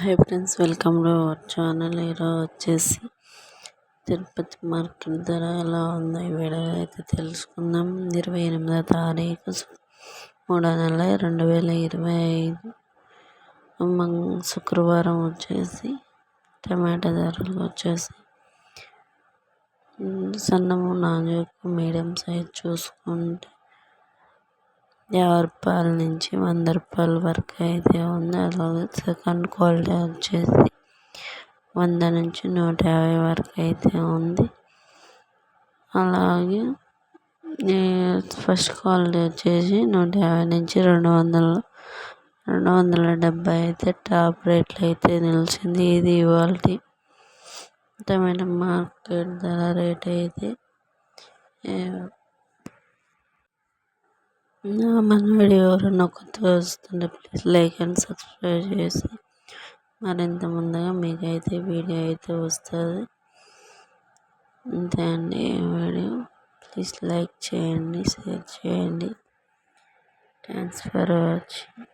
Hi friends welcome to our channel. ఈరోజు వచ్చేసి Tirupati market ధర ఎలా ఉందో ఈ వీడియో అయితే తెలుసుకుందాం. ఇరవై ఎనిమిదో తారీఖు మూడో నెల రెండు వేల ఇరవై ఐదు. శుక్రవారం వచ్చేసి టమాటా ధరలు వచ్చేసి సన్నము నాజూకు మీడియం సైజ్ చూసుకుంటే యాభై రూపాయల నుంచి వంద రూపాయల వరకు అయితే ఉంది. అలాగే సెకండ్ క్వాలిటీ వచ్చేసి వంద నుంచి నూట యాభై వరకు అయితే ఉంది. అలాగే ఫస్ట్ క్వాలిటీ వచ్చేసి నూట యాభై నుంచి రెండు వందల రెండు వందల డెబ్బై అయితే టాప్ రేట్లు అయితే నిలిచింది. ఇది ఇవాళ టమాటా మార్కెట్ ధర రేట్ అయితే మన వీడియో ఎవరన్నా కొత్తగా వస్తుంటే ప్లీజ్ లైక్ అండ్ సబ్స్క్రైబ్ చేసి మరింత ముందుగా మీకైతే వీడియో అయితే వస్తుంది. అంతే అండి వీడియో ప్లీజ్ లైక్ చేయండి షేర్ చేయండి. Thanks for watching